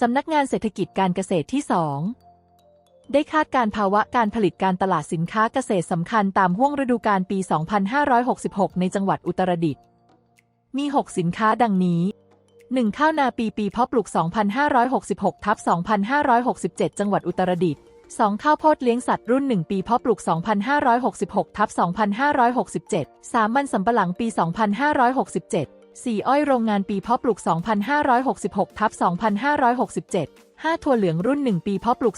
สำนักงานเศรษฐกิจการเกษตรที่ 2 ได้คาดการณ์ภาวะการผลิตการตลาดสินค้าเกษตรสำคัญตามห่วงฤดูกาลปี 2566 ในจังหวัดอุตรดิตถ์ มี 6 สินค้าดังนี้ 1. ข้าวนาปีปีเพาะปลูก 2566ทับ2567 จังหวัดอุตรดิตถ์ 2. ข้าวโพดเลี้ยงสัตว์รุ่น 1 ปีเพาะปลูก 2566ทับ2567 3. มันสำปะหลังปี 2567 4. อ้อยโรงงานปีเพาะปลูก 2566ทับ2567 5. ถั่วเหลืองรุ่น 1 ปีเพาะปลูก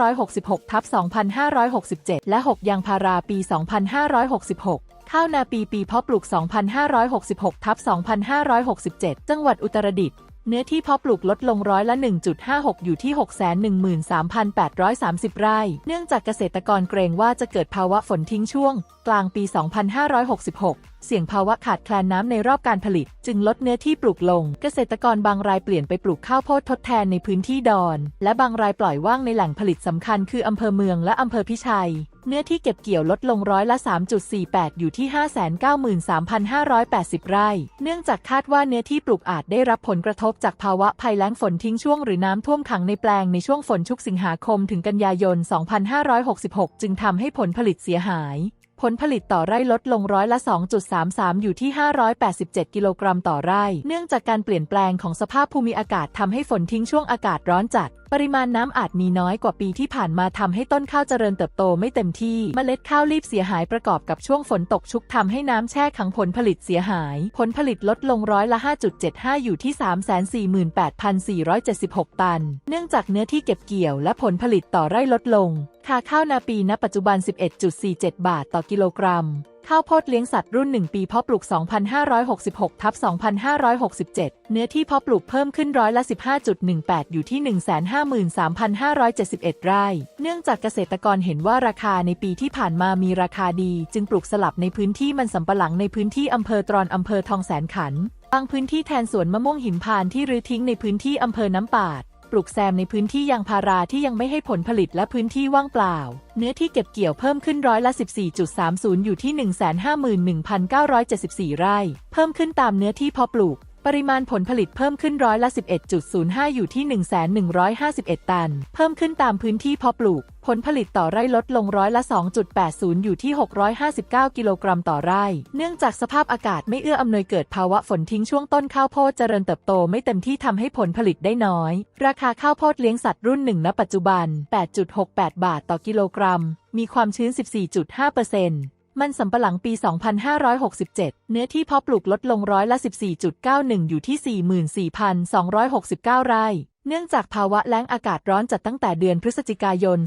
2566ทับ2567 และ 6. ยางพาราปี 2566 ข้าวนาปีปีเพาะปลูก 2566ทับ2567 จังหวัดอุตรดิตถ์เนื้อที่เพาะปลูกลดลงร้อยละ 1.56 อยู่ที่ 613,830 ไร่ เนื่องจากเกษตรกรเกรงว่าจะเกิดภาวะฝนทิ้งช่วง กลางปี 2566เสี่ยงภาวะขาดแคลนน้ำในรอบการผลิต จึงลดเนื้อที่ปลูกลง เกษตรกรบางรายเปลี่ยนไปปลูกข้าวโพดทดแทนในพื้นที่ดอน และบางรายปล่อยว่างในแหล่งผลิตสำคัญคืออำเภอเมืองและอำเภอพิชัย เนื้อที่เก็บเกี่ยวลดลงร้อยละ 3.48 อยู่ที่ 593,580 ไร่ เนื่องจากคาดว่าเนื้อที่ปลูกอาจได้รับผลกระทบจากภาวะภัยแล้งฝนทิ้งช่วงหรือน้ำท่วมขังในแปลงในช่วงฝนชุกสิงหาคมถึงกันยายน 2566 จึงทำให้ผลผลิตเสียหาย ผลผลิตต่อไร่ลดลงร้อยละ 2.33 อยู่ที่ 587 กิโลกรัมต่อไร่ เนื่องจากการเปลี่ยนแปลงของสภาพภูมิอากาศทำให้ฝนทิ้งช่วงอากาศร้อนจัด ปริมาณน้ำอาจมีน้อยกว่าปีที่ผ่านมาทำให้ต้นข้าวเจริญเติบโตไม่เต็มที่เมล็ดข้าวรีบเสียหายประกอบกับช่วงฝนตกชุกทำให้น้ำแช่ขังผลผลิตเสียหาย ผลผลิตลดลงร้อยละ 5.75 อยู่ที่ 348,476 ตัน เนื่องจากเนื้อที่เก็บเกี่ยวและผลผลิตต่อไร่ลดลง คาข้าวนาปีณปัจจุบัน 11.47 บาทต่อกิโลกรัม ข้าวโพดเลี้ยงสัตว์รุ่น 1 ปีเพาะปลูก 2566ทับ2567 เนื้อที่เพาะปลูกเพิ่มขึ้นร้อยละ 15.18 อยู่ที่ 153,571 ไร่ เนื่องจากเกษตรกรเห็นว่าราคาในปีที่ผ่านมามีราคาดี จึงปลูกสลับในพื้นที่มันสำปะหลังในพื้นที่อำเภอตรอนอำเภอทองแสนขัน บางพื้นที่แทนสวนมะม่วงหิมพานที่รื้อทิ้งในพื้นที่อำเภอน้ำปาด ปลูกแซมในพื้นที่ยางพาราที่ยังไม่ให้ผลผลิตและพื้นที่ว่างเปล่า เนื้อที่เก็บเกี่ยวเพิ่มขึ้นร้อยละ 14.30 อยู่ที่ 151,974 ไร่ เพิ่มขึ้นตามเนื้อที่พอปลูก ปริมาณผลผลิตเพิ่มขึ้นร้อยละ 11.05 อยู่ที่ 1,151 ตัน เพิ่มขึ้นตามพื้นที่เพาะปลูก ผลผลิตต่อไร่ลดลงร้อยละ 2.80 อยู่ที่ 659 กิโลกรัมต่อไร่ เนื่องจากสภาพอากาศไม่เอื้ออำนวยเกิดภาวะฝนทิ้งช่วงต้นข้าวโพดเจริญเติบโตไม่เต็มที่ทำให้ผลผลิตได้น้อย ราคาข้าวโพดเลี้ยงสัตว์รุ่นหนึ่งณปัจจุบัน 8.68 บาทต่อกิโลกรัม มีความชื้น 14.5% มันสำปะหลังปี 2567 เนื้อที่เพาะปลูกลดลงร้อยละ 14.91 อยู่ที่ 44,269 ไร่ เนื่องจากภาวะแล้งอากาศร้อนจัดตั้งแต่เดือนพฤศจิกายน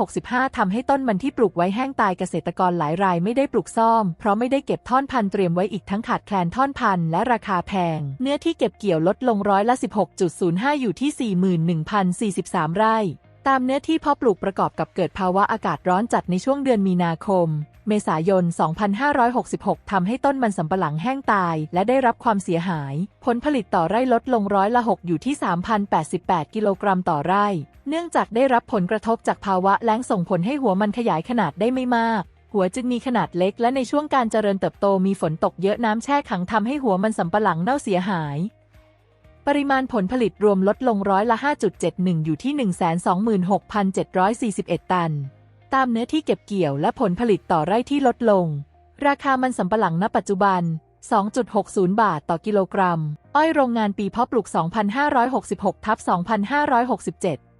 2565 ทำให้ต้นมันที่ปลูกไว้แห้งตายเกษตรกรหลายรายไม่ได้ปลูกซ่อม เพราะไม่ได้เก็บท่อนพันธุ์เตรียมไว้อีกทั้งขาดแคลนท่อนพันธุ์และราคาแพง เนื้อที่เก็บเกี่ยวลดลงร้อยละ 16.05 อยู่ที่ 41,043 ไร่ ตามเนื้อที่เพาะปลูกประกอบกับเกิดภาวะอากาศร้อนจัดในช่วงเดือนมีนาคม เมษายน 2566 ทำให้ต้นมันสำปะหลังแห้งตาย และได้รับความเสียหาย ผลผลิตต่อไร่ลดลงร้อยละ 6 อยู่ที่ 3,088 กิโลกรัมต่อไร่ เนื่องจากได้รับผลกระทบจากภาวะแล้งส่งผลให้หัวมันขยายขนาดได้ไม่มาก หัวจึงมีขนาดเล็กและในช่วงการเจริญเติบโตมีฝนตกเยอะน้ำแช่ขังทำให้หัวมันสำปะหลังเน่าเสียหาย ปริมาณผลผลิตรวมลดลงร้อยละ 5.71 อยู่ที่ 126,741 ตัน ตามเนื้อที่เก็บเกี่ยวและผลผลิตต่อไร่ที่ลดลง ราคามันสำปะหลังณปัจจุบัน 2.60 บาทต่อกิโลกรัม อ้อยโรงงานปีเพาะปลูก 2566ทับ2567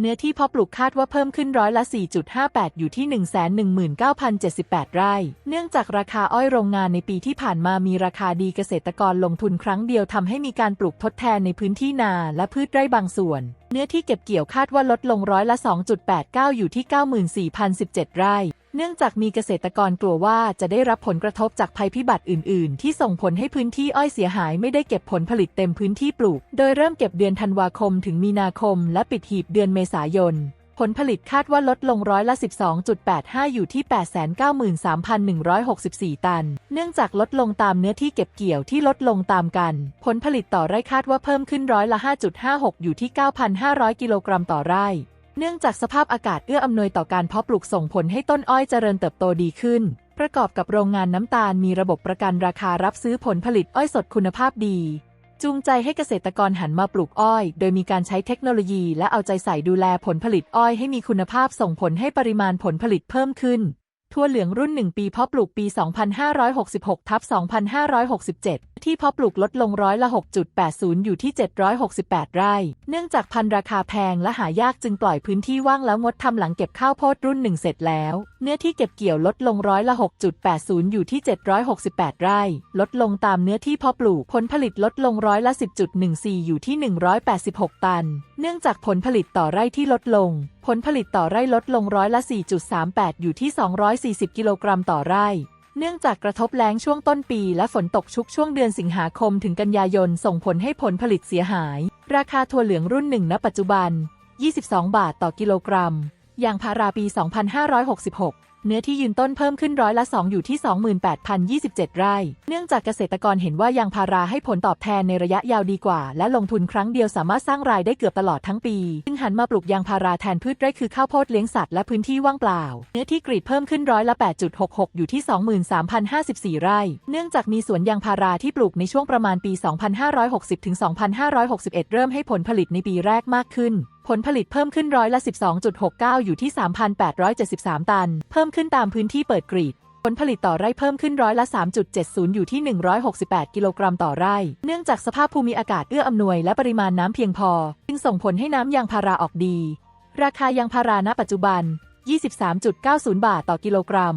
เนื้อที่เพาะปลูกคาดว่าเพิ่มขึ้นร้อยละ 4.58 อยู่ที่ 119,078 ไร่ เนื่องจากราคาอ้อยโรงงานในปีที่ผ่านมามีราคาดีเกษตรกรลงทุนครั้งเดียวทำให้มีการปลูกทดแทนในพื้นที่นาและพืชไร่บางส่วน เนื้อที่เก็บเกี่ยวคาดว่าลดลงร้อยละ 2.89 อยู่ที่ 94,017 ไร่ เนื่องจากมีเกษตรกรกลัวว่าจะได้รับผลกระทบจากภัยพิบัติอื่น ๆ ที่ส่งผลให้พื้นที่อ้อยเสียหายไม่ได้เก็บผลผลิตเต็มพื้นที่ปลูก โดยเริ่มเก็บเดือนธันวาคมถึงมีนาคม และปิดหีบเดือนเมษายน ผลผลิตคาดว่าลดลงร้อยละ 12.85 อยู่ที่ 893,164 ตัน เนื่องจากลดลงตามเนื้อที่เก็บเกี่ยวที่ลดลงตามกัน ผลผลิตต่อไร่คาดว่าเพิ่มขึ้นร้อยละ 5.56 อยู่ที่ 9,500 กิโลกรัมต่อไร่ เนื่องจากสภาพอากาศเอื้ออำนวยต่อการเพาะปลูกส่งผลให้ต้นอ้อยเจริญเติบโตดีขึ้น ประกอบกับโรงงานน้ำตาลมีระบบประกันราคารับซื้อผลผลิตอ้อยสดคุณภาพดี จูงใจให้เกษตรกรหันมาปลูกอ้อย โดยมีการใช้เทคโนโลยีและเอาใจใส่ดูแลผลผลิตอ้อยให้มีคุณภาพส่งผลให้ปริมาณผลผลิตเพิ่มขึ้น ทั่วเหลืองรุ่น 1 ปีเพาะปลูกปี 2566ทับ2567 ที่เพาะปลูกลดลงร้อยละ 6.80 อยู่ที่ 768 ไร่ เนื่องจากพันธุ์ราคาแพงและหายากจึงปล่อยพื้นที่ว่างแล้วงดทำหลังเก็บข้าวโพดรุ่น1เสร็จแล้ว เนื้อที่เก็บเกี่ยวลดลงร้อยละ 6.80 อยู่ที่ 768 ไร่ ลดลงตามเนื้อที่เพาะปลูกผลผลิตลดลงร้อยละ 10.14 อยู่ที่ 186 ตัน เนื่องจากผลผลิตต่อไร่ที่ลดลงผลผลิตต่อไร่ลดลงร้อยละ 4.38 อยู่ที่ 240 กิโลกรัมต่อไร่ เนื่องจากกระทบแล้งช่วงต้นปีและฝนตกชุกช่วงเดือนสิงหาคมถึงกันยายนส่งผลให้ผลผลิตเสียหาย ราคาถั่วเหลืองรุ่นหนึ่งณปัจจุบัน 22 บาทต่อกิโลกรัม ยางพาราปี 2566 เนื้อที่ยืนต้นเพิ่มขึ้นร้อยละ 2 อยู่ที่ 28,027 ไร่ เนื่องจากเกษตรกรเห็นว่ายางพาราให้ผลตอบแทนในระยะยาวดีกว่า และลงทุนครั้งเดียวสามารถสร้างรายได้เกือบตลอดทั้งปี จึงหันมาปลูกยางพาราแทนพืชไร่คือข้าวโพดเลี้ยงสัตว์และพื้นที่ว่างเปล่า เนื้อที่กรีดเพิ่มขึ้นร้อยละ 8.66 อยู่ที่ 23,054 ไร่ เนื่องจากมีสวนยางพาราที่ปลูกในช่วงประมาณปี 2560ถึง2561 เริ่มให้ผลผลิตในปีแรกมากขึ้น ผลผลิตเพิ่มขึ้นร้อยละ 12.69 อยู่ที่ 3,873 ตัน เพิ่มขึ้นตามพื้นที่เปิดกรีด ผลผลิตต่อไร่เพิ่มขึ้นร้อยละ 3.70 อยู่ที่ 168 กิโลกรัมต่อไร่ เนื่องจากสภาพภูมิอากาศเอื้ออำนวยและปริมาณน้ำเพียงพอ จึงส่งผลให้น้ำยางพาราออกดี ราคายางพาราณปัจจุบัน 23.90 บาทต่อกิโลกรัม